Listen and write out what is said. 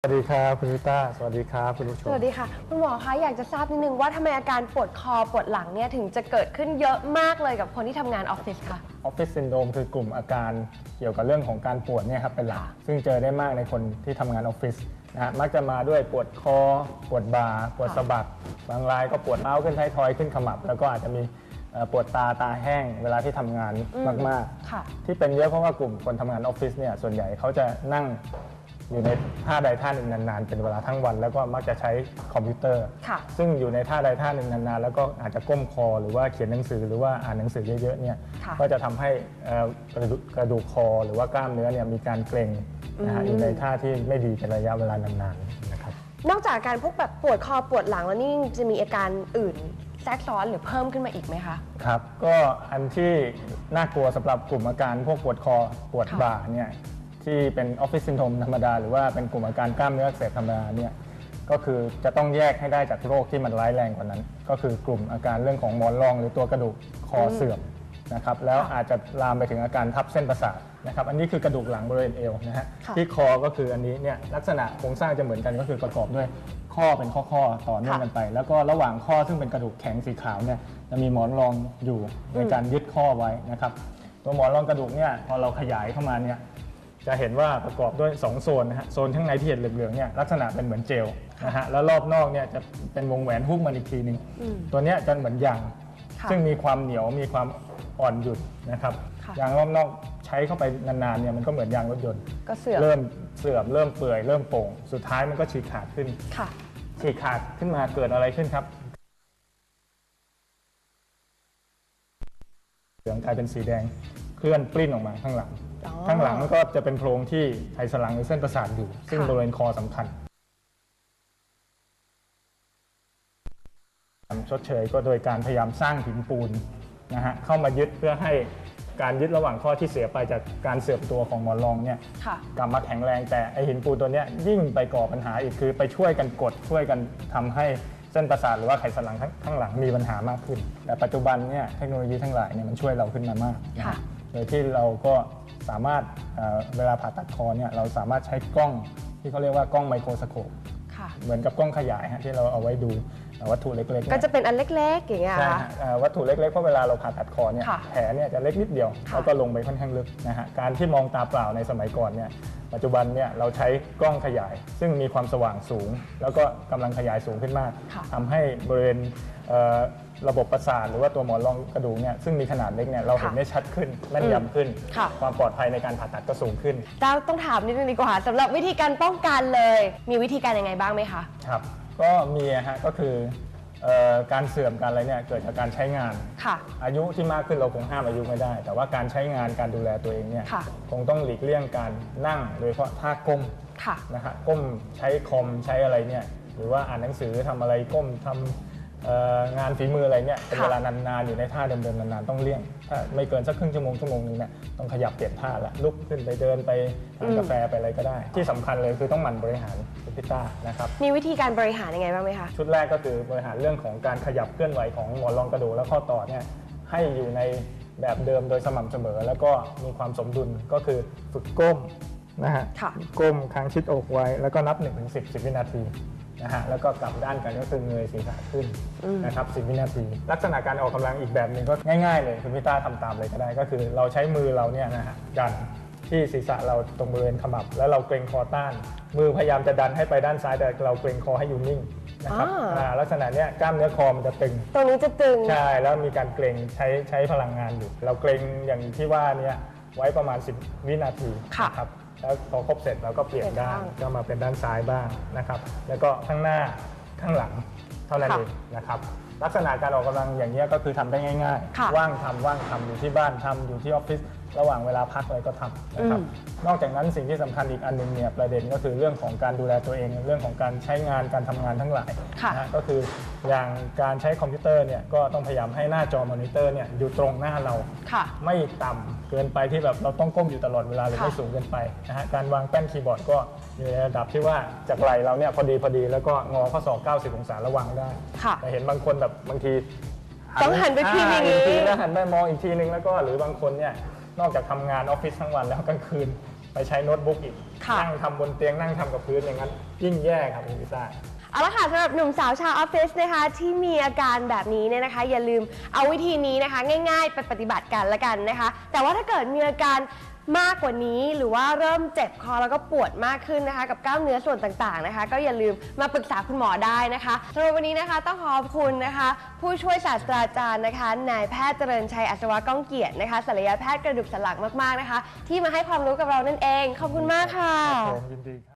สวัสดีครับคุณวิต้าสวัสดีครับคุณผู้ชสมวัสดีค่ะ คุณหมอคะอยากจะทราบนิดนึงว่าทำไมอาการปวดคอปวดหลังเนี่ยถึงจะเกิดขึ้นเยอะมากเลยกับคนที่ทำงานออฟฟิศค่ะ ออฟฟิศซินโดรมคือกลุ่มอาการเกี่ยวกับเรื่องของการปวดเนี่ยครับเป็นหลักซึ่งเจอได้มากในคนที่ทำงานออฟฟิศนะฮะมักจะมาด้วยปวดคอ ปวดบ่าปวดค่ะสะบักบางรายก็ปวดเล้าวขึ้นท้ายทอยขึ้นขมับ แล้วก็อาจจะมีเอ่อปวดตาตาแห้งเวลาที่ทำงานมากค่ะๆที่เป็นเยอะเพราะว่ากลุ่มคนทำงานออฟฟิศเนี่ยส่วนใหญ่เขาจะนั่ง อยู่ในท่าใดท่าหนึ่งนานๆ เป็นเวลาทั้งวัน แล้วก็มักจะใช้คอมพิวเตอร์ ค่ะซึ่งอยู่ในท่าใดท่าหนึ่งนานๆ แล้วก็อาจจะก้มคอหรือว่าเขียนหนังสือหรือว่าอ่านหนังสือเยอะๆเนี่ยค่ะก็จะทำให้เอ่อกระดูกกระดูกคอหรือว่ากล้ามเนื้อเนี่ยมีการเกร็งนะฮะอืม อยู่ในท่าที่ไม่ดีเป็นระยะเวลานานๆนะครับ นอกจากอาการพวกแบบปวดคอปวดหลังแล้วนี่จะมีอาการอื่นแทรกซ้อนหรือเพิ่มขึ้นมาอีกไหมคะ ครับก็อันที่น่ากลัวสำหรับกลุ่มอาการพวกปวดคอปวดค่ะบ่าเนี่ย ที่เป็นออฟฟิศซินโดรมธรรมดา หรือว่าเป็นกลุ่มอาการกล้ามเนื้ออักเสบธรรมดาเนี่ยก็คือจะต้องแยกให้ได้จากโรคที่มันร้ายแรงกว่านั้น ก็คือกลุ่มอาการเรื่องของหมอนรอง หรือตัวกระดูกคอเสื่อมนะครับแล้วอาจจะลามไปถึงอาการทับเส้นประสาทนะครับอันนี้คือกระดูกหลังบริเวณเอวนะฮะค่ะที่คอก็คืออันนี้เนี่ยลักษณะโครงสร้างจะเหมือนกันก็คือประกอบด้วยข้อเป็นข้อๆต่อเนื่องกันไป แล้วก็ระหว่างข้อซึ่งเป็นกระดูกแข็งสีขาวเนี่ยจะมีหมอนรองอยู่ในการยึดข้อไว้นะครับตัวหมอนรองกระดูกเนี่ยพอเราขยายเข้ามาเนี่ย จะเห็นว่าประกอบด้วย 2 โซนนะฮะโซนข้างในที่เห็นเหลืองๆเนี่ยลักษณะเป็นเหมือนเจลนะฮะแล้วรอบนอกเนี่ยจะเป็นวงแหวนหุ้มมันอีกทีหนึงอืมตัวเนี้ยจะเหมือนยาง ค่ะซึ่งมีความเหนียวมีความอ่อนหยุ่นนะครับค่ะ ยางรอบนอกใช้เข้าไปนานๆเนี่ยมันก็เหมือนยางรถยนต์ ก็เสื่อมเริ่มเสื่อมเริ่มเปื่อยเริ่มโป่งสุดท้ายมันก็ฉีกขาดขึ้น ค่ะ ฉีกขาดขึ้นมาเกิดอะไรขึ้นครับ เหลืองกลายเป็นสีแดง เคลื่อนปลิ้นออกมาข้างหลัง อ๋อ ข้างหลังก็จะเป็นโพรงที่ไขสันหลังหรือเส้นประสาทอยู่ ซึ่งค่ะบริเวณคอสำคัญชดเชยก็โดยการพยายามสร้างหินปูนนะฮะเข้ามายึดเพื่อให้การยึดระหว่างข้อที่เสียไปจากการเสื่อมตัวของหมอนรองเนี่ย ค่ะ กลับมาแข็งแรงแต่ไอหินปูนตัวเนี้ยยิ่งไปก่อปัญหาอีกคือไปช่วยกันกดช่วยกันทำให้เส้นประสาทหรือว่าไขสันหลังข้างข้างหลังมีปัญหามากขึ้น แต่ปัจจุบันเนี่ยเทคโนโลยีทั้งหลายเนี่ยมันช่วยเราขึ้นมามากนะค่ะโด ยที่เราก็สามารถเอ่อเวลาผ่าตัดคอเนี่ยเราสามารถใช้กล้องที่เขาเรียกว่ากล้องไมโครสโคปค่ะ เหมือนกับกล้องขยายฮะที่เราเอาไว้ดูเอ่อวัตถุเล็กๆเนี่ย ก็จะเป็นอันเล็ก ๆ อย่างเงี้ยใช่ค่ะฮะเอ่อวัตถุเล็กๆ เพราะเวลาเราผ่าตัดคอเนี่ยค่ะแผลเนี่ยจะเล็กนิดเดียว ค่ะ แล้วก็ลงไปค่อนข้างลึกนะฮะ การที่มองตาเปล่าในสมัยก่อนเนี่ย ปัจจุบันเนี่ยเราใช้กล้องขยาย ซึ่งมีความสว่างสูง แล้วก็กำลังขยายสูงขึ้นมาก ค่ะ ทำให้บริเวณเอ่อ ระบบประสาทหรือว่าตัวหมอนรองกระดูกเนี่ยซึ่งมีขนาดเล็กเนี่ยเราเห็นค่ะได้ชัดขึ้นแม่นยำขึ้น ค่ะ ความปลอดภัยในการผ่าตัดก็สูงขึ้นเราต้องถามนิดนึงดีกว่าสำหรับวิธีการป้องกันเลย มีวิธีการยังไงบ้างไหมคะ ครับ ก็มีอะฮะก็คือเอ่อการเสื่อมการอะไรเนี่ยเกิดจากการใช้งาน ค่ะ อายุที่มากขึ้นเราคงห้ามอายุไม่ได้ แต่ว่าการใช้งานการดูแลตัวเองเนี่ยค่ะ คงต้องหลีกเลี่ยงการนั่งโดยเฉพาะท่าก้ม ค่ะ นะฮะก้มใช้คอมใช้อะไรเนี่ยหรือว่าอ่านหนังสือทำอะไรก้มทำเอ่อ งานฝีมืออะไรเนี่ยเป็นค่ะเวลานานๆอยู่ในท่าเดิมๆนานๆต้องเลี่ยงถ้าไม่เกินสักครึ่งชั่วโมงชั่วโมงนึงเนี่ยต้องขยับเปลี่ยนท่าละลุกขึ้นไปเดินไปทานกาแฟไปอะไรก็ได้ ที่สำคัญเลยคือต้องหมั่นบริหารคุณพิต้านะครับมีวิธีการบริหารยังไงบ้างไหมคะชุดแรกก็คือบริหารเรื่องของการขยับเคลื่อนไหวของหมอนรองกระดูกและข้อต่อเนี่ยให้อยู่ในแบบเดิมโดยสม่ำเสมอ แล้วก็มีความสมดุลก็คือฝึกก้มนะฮะค่ะก้มค้างชิดอกไว้แล้วก็นับ1นถึงสิ10วินาที นะฮะแล้วก็กลับด้านกันก็คือเงยศีรษะขึ้นนะครับ10วินาที ลักษณะการออกกำลังอีกแบบหนึ่งก็ง่ายๆเลยคุณพิต้าทำตามเลยก็ได้ ก็คือเราใช้มือเราเนี่ยนะฮะดันที่ศีรษะเราตรงบริเวณขมับ แล้วเราเกรงคอต้าน มือพยายามจะดันให้ไปด้านซ้ายแต่เราเกรงคอให้อยู่นิ่งนะครับอ่าอ่าลักษณะเนี้ยกล้ามเนื้อคอมันจะตึง ตรงนี้จะตึง ใช่ แล้วมีการเกรงใช้ใช้พลังงานอยู่ เราเกรงอย่างที่ว่าเนี่ยไว้ประมาณ 10 วินาทีค่ะนะครับ แล้วพอครบเสร็จเราก็เปลี่ยนเปลี่ยนด้านข้างก็มาเป็นด้านซ้ายบ้างนะครับ แล้วก็ข้างหน้าข้างหลังเท่านั้นค่ะเองนะครับลักษณะการออกกำลังอย่างนี้ยก็คือทำได้ง่ายค่ะๆว่างทำว่างทำอยู่ที่บ้านทำอยู่ที่ออฟฟิศ ระหว่างเวลาพักอะไรก็ทำนะครับอืมนอกจากนั้นสิ่งที่สำคัญอีกอันหนึงเนี่ยประเด็นก็คือเรื่องของการดูแลตัวเอง เรื่องของการใช้งานการทำงานทั้งหลายค่ะนะฮะก็คืออย่างการใช้คอมพิวเตอร์เนี่ยก็ต้องพยายามให้หน้าจอมอนิเตอร์เนี่ยอยู่ตรงหน้าเราค่ะไม่ต่ำเกินไปที่แบบเราต้องก้มอยู่ตลอดเวลาหรือค่ะไม่สูงเกินไปนะฮะการวางแป้นคีย์บอร์ดก็อยู่ในระดับที่ว่าจากไหล่เราเนี่ยพอดีพอดีแล้วก็งอข้อศอก90 องศาระวังได้ค่ะแต่เห็นบางคนแบบบางทีต้องหันไปพิมพ์อย่างนี้นี้แล้วหันไปมองอีกทีนึงแล้วก็หรือบางคนเนี่ย นอกจากทำงานออฟฟิศทั้งวันแล้วกลางคืนไปไปใช้โน้ตบุ๊กอีกค่ะนั่งทำบนเตียงนั่งทำกับพื้นอย่างนั้นยิ่งแย่ครับคุณพิซ่าเอาละค่ะสำหรับหนุ่มสาวชาวออฟฟิศนะคะ ที่มีอาการแบบนี้เนี่ยนะคะ อย่าลืมเอาวิธีนี้นะคะ ง่าย ๆ ไปปฏิบัติกันละกันนะคะ แต่ว่าถ้าเกิดมีอาการ มากกว่านี้หรือว่าเริ่มเจ็บคอแล้วก็ปวดมากขึ้นนะคะ กับกล้ามเนื้อส่วนต่างๆนะคะ ก็อย่าลืมมาปรึกษาคุณหมอได้นะคะสำหรับวันนี้นะคะต้องขอบคุณนะคะ ผู้ช่วยศาสตราจารย์นะคะนายแพทย์เจริญชัยอัศวะก้องเกียรตินะคะศัลยแพทย์กระดูกสันหลังมากๆนะคะ ที่มาให้ความรู้กับเรานั่นเอง ขอบคุณมากค่ะ ครับผมยินดีครับ